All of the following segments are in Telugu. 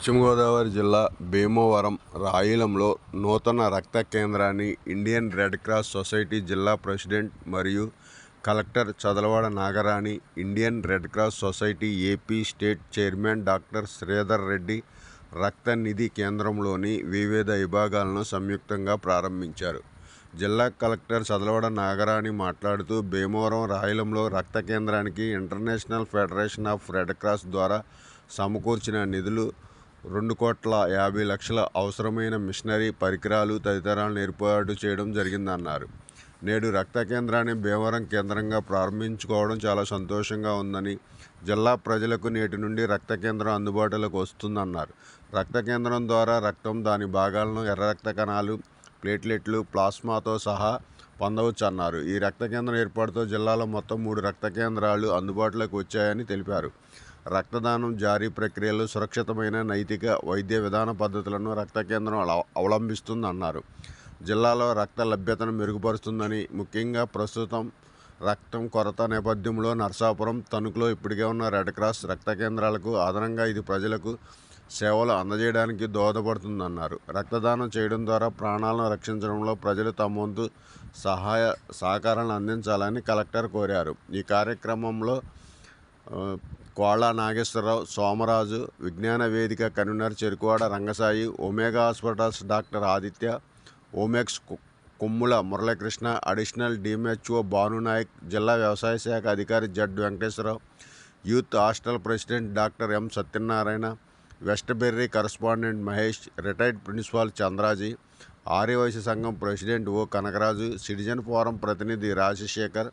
పశ్చిమ గోదావరి జిల్లా భీమవరం రాయిలంలో నూతన రక్త కేంద్రాన్ని ఇండియన్ రెడ్ క్రాస్ సొసైటీ జిల్లా ప్రెసిడెంట్ మరియు collector Chadalavada Nagarani Indian Red Cross Society AP state chairman doctor Sridhar Reddy రక్త నిధి కేంద్రంలోని వివిధ విభాగాలను సంయుక్తంగా ప్రారంభించారు. జిల్లా కలెక్టర్ చదలవాడ నాగరాణి మాట్లాడుతూ భీమవరం రాయలంలో రక్త కేంద్రానికి International Federation of Red Cross ద్వారా సమకూర్చిన నిధులు రెండు కోట్ల యాభై లక్షల అవసరమైన మిషనరీ పరికరాలు తదితరాలను ఏర్పాటు చేయడం జరిగిందన్నారు. నేడు రక్త కేంద్రాన్ని భీమవరం కేంద్రంగా ప్రారంభించుకోవడం చాలా సంతోషంగా ఉందని జిల్లా ప్రజలకు నేటి నుండి రక్త కేంద్రం అందుబాటులోకి వస్తుందన్నారు. రక్త కేంద్రం ద్వారా రక్తం దాని భాగాలను ఎర్ర రక్త కణాలు ప్లేట్లెట్లు ప్లాస్మాతో సహా పొందవచ్చు అన్నారు. ఈ రక్త కేంద్రం ఏర్పాటుతో జిల్లాలో మొత్తం మూడు రక్త కేంద్రాలు అందుబాటులోకి వచ్చాయని తెలిపారు. రక్తదానం జారీ ప్రక్రియలో సురక్షితమైన నైతిక వైద్య విధాన పద్ధతులను రక్త కేంద్రం అల- అవలంబిస్తుందన్నారు. జిల్లాలో రక్త లభ్యతను మెరుగుపరుస్తుందని ముఖ్యంగా ప్రస్తుతం రక్తం కొరత నేపథ్యంలో నర్సాపురం తణుకులో ఇప్పటికే ఉన్న రెడ్ క్రాస్ రక్త కేంద్రాలకు అదనంగా ఇది ప్రజలకు సేవలు అందజేయడానికి దోహదపడుతుందన్నారు. రక్తదానం చేయడం ద్వారా ప్రాణాలను రక్షించడంలో ప్రజలు తమ వంతు సహాయ సహకారాలను అందించాలని కలెక్టర్ కోరారు. ఈ కార్యక్రమంలో కోళ్ళ Nageswara Rao Somaraju Vignana Vedika convener Cherukuvada Rangasai Omega Hospitals doctor Aditya Omax కు- కొమ్ముల మురళీకృష్ణ అడిషనల్ డిఎంహెచ్ఓ భానునాయక్ జిల్లా వ్యవసాయ శాఖ అధికారి Z Venkateswara Rao youth hostel president doctor M Satyanarayana West Berry correspondent Mahesh retired principal Chandraji Arya Vaishya సంఘం president O Kanakaraju citizen forum ప్రతినిధి రాజశేఖర్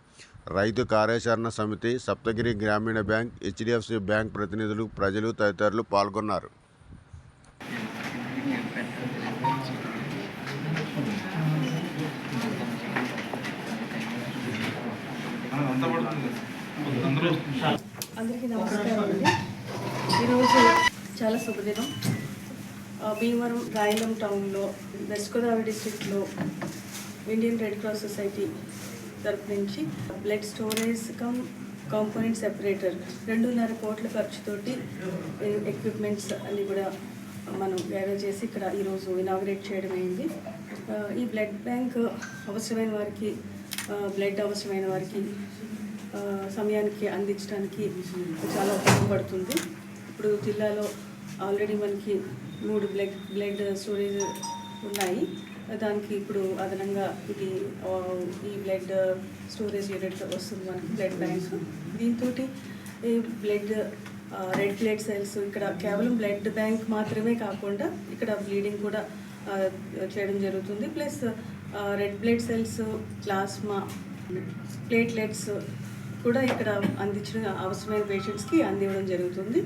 రైతు కార్యాచరణ సమితి సప్తగిరి గ్రామీణ బ్యాంక్ హెచ్డిఎఫ్సి బ్యాంక్ ప్రతినిధులు ప్రజలు తదితరులు పాల్గొన్నారు. అందరికీ నమస్కారం అండి. ఈరోజు చాలా శుభదినం. భీమవరం రాయలం టౌన్లో వెస్ట్ గోదావరి డిస్టిక్లో ఇండియన్ రెడ్ క్రాస్ సొసైటీ తరపు నుంచి blood storage cum component separator రెండున్నర కోట్ల ఖర్చుతోటి ఎక్విప్మెంట్స్ అన్ని కూడా మనం గ్యాదర్ చేసి ఇక్కడ ఈరోజు ఇనాగ్రేట్ చేయడం అయింది. ఈ బ్లడ్ బ్యాంక్ అవసరమైన వారికి బ్లడ్ అవసరమైన వారికి సమయానికి అందించడానికి చాలా ఉపయోగపడుతుంది. ఇప్పుడు జిల్లాలో ఆల్రెడీ మనకి మూడు బ్లడ్ బ్లడ్ స్టోరేజ్ ఉన్నాయి. దానికి ఇప్పుడు అదనంగా ఇది ఈ బ్లడ్ స్టోరేజ్ యూనిట్ వస్తుంది మనకి బ్లడ్ బ్యాంక్ దీంతో ఈ బ్లడ్ రెడ్ బ్లడ్ సెల్స్ ఇక్కడ కేవలం బ్లడ్ బ్యాంక్ మాత్రమే కాకుండా ఇక్కడ బ్లీడింగ్ కూడా చేయడం జరుగుతుంది. Plus red blood cells plasma platelets కూడా ఇక్కడ అందించడం అవసరమైన పేషెంట్స్కి అందివ్వడం జరుగుతుంది.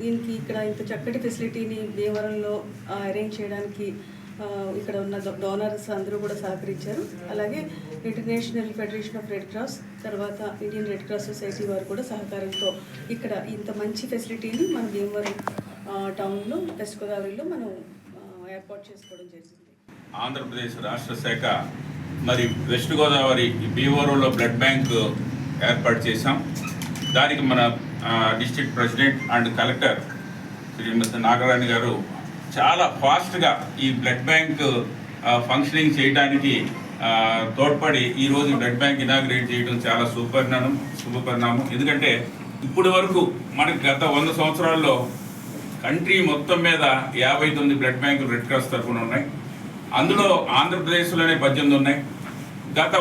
దీనికి ఇక్కడ ఇంత చక్కటి ఫెసిలిటీని భీమవరంలో అరేంజ్ చేయడానికి ఇక్కడ ఉన్న డోనర్స్ అందరూ కూడా సహకరించారు. అలాగే International Federation of Red Cross తర్వాత ఇండియన్ రెడ్ క్రాస్ సొసైటీ వారు కూడా సహకారంతో ఇక్కడ ఇంత మంచి ఫెసిలిటీని మన భీమవరం టౌన్లో వెస్ట్ గోదావరిలో మనం ఏర్పాటు చేసుకోవడం జరిగింది. ఆంధ్రప్రదేశ్ రాష్ట్ర శాఖ మరి వెస్ట్ గోదావరి భీమవరంలో బ్లడ్ బ్యాంక్ ఏర్పాటు చేశాం. దానికి మన district district president and collector Shrimati Nagarani garu చాలా ఫాస్ట్గా ఈ బ్లడ్ బ్యాంక్ ఫంక్షనింగ్ చేయడానికి తోడ్పడి ఈరోజు బ్లడ్ బ్యాంక్ ఇనాగ్రేట్ చేయడం చాలా సుపరిణామం శుభపరిణామం. ఎందుకంటే ఇప్పటి వరకు మనకి గత వంద సంవత్సరాల్లో కంట్రీ మొత్తం మీద యాభై తొమ్మిది బ్లడ్ బ్యాంకులు రెడ్ క్రాస్ తరఫున ఉన్నాయి. అందులో ఆంధ్రప్రదేశ్లోనే పద్దెనిమిది ఉన్నాయి. గత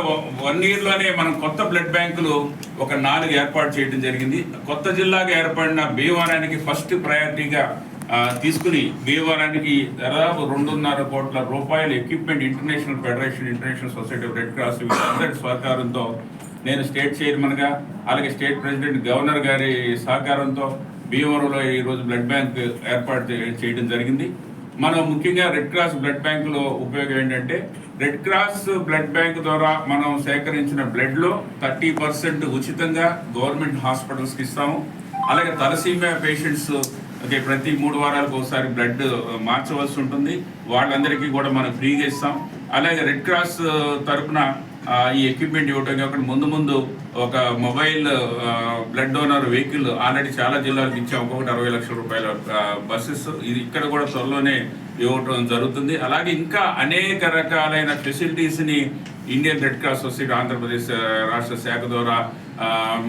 వన్ ఇయర్లోనే మనం కొత్త బ్లడ్ బ్యాంకులు ఒక నాలుగు ఏర్పాటు చేయడం జరిగింది. కొత్త జిల్లాగా ఏర్పడిన భీమవరానికి ఫస్ట్ ప్రయారిటీగా తీసుకుని భీమవరానికి దాదాపు రెండున్నర కోట్ల రూపాయల equipment International Federation International Society of Red Cross వీళ్ళందరి సహకారంతో నేను స్టేట్ చైర్మన్గా అలాగే స్టేట్ ప్రెసిడెంట్ గవర్నర్ గారి సహకారంతో భీమవరంలో ఈరోజు బ్లడ్ బ్యాంక్ ఏర్పాటు చేయడం జరిగింది. మనం ముఖ్యంగా రెడ్ క్రాస్ బ్లడ్ బ్యాంకులో ఉపయోగం ఏంటంటే రెడ్ క్రాస్ బ్లడ్ బ్యాంక్ ద్వారా మనం సేకరించిన బ్లడ్లో థర్టీ పర్సెంట్ ఉచితంగా గవర్నమెంట్ హాస్పిటల్స్కి ఇస్తాము. అలాగే తలసీమియా పేషెంట్స్ ఓకే ప్రతి మూడు వారాలకు ఒకసారి బ్లడ్ మార్చవలసి ఉంటుంది. వాళ్ళందరికీ కూడా మనం ఫ్రీగా ఇస్తాం. అలాగే రెడ్ క్రాస్ తరఫున ఈ ఎక్విప్మెంట్ ఇవ్వటం కాకుండా ముందు ముందు ఒక mobile blood donor vehicle already చాలా జిల్లాలకు ఇచ్చాం. ఒక్కొక్కటి అరవై లక్షల రూపాయల బస్సెస్ ఇది ఇక్కడ కూడా త్వరలోనే ఇవ్వటం జరుగుతుంది. అలాగే ఇంకా అనేక రకాలైన ఫెసిలిటీస్ని Indian Red Cross Society Andhra Pradesh రాష్ట్ర శాఖ ద్వారా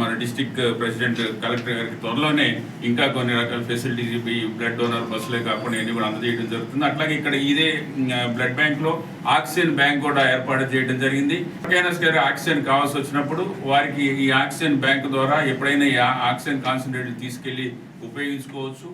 మన డిస్టిక్ ప్రెసిడెంట్ కలెక్టర్ గారికి త్వరలోనే ఇంకా కొన్ని రకాల ఫెసిలిటీస్ ఈ బ్లడ్ డోనర్ బస్సులే కాకుండా ఇవన్నీ కూడా అందజేయడం జరుగుతుంది. అట్లాగే ఇక్కడ ఇదే బ్లడ్ బ్యాంక్లో ఆక్సిజన్ బ్యాంక్ కూడా ఏర్పాటు చేయడం జరిగింది. కేనస్ గారు ఆక్సిజన్ కావాల్సి వచ్చినప్పుడు వారికి ఈ ఆక్సిజన్ బ్యాంక్ ద్వారా ఎప్పుడైనా ఈ ఆక్సిజన్ కాన్సన్ట్రేట్ తీసుకెళ్ళి ఉపయోగించుకోవచ్చు.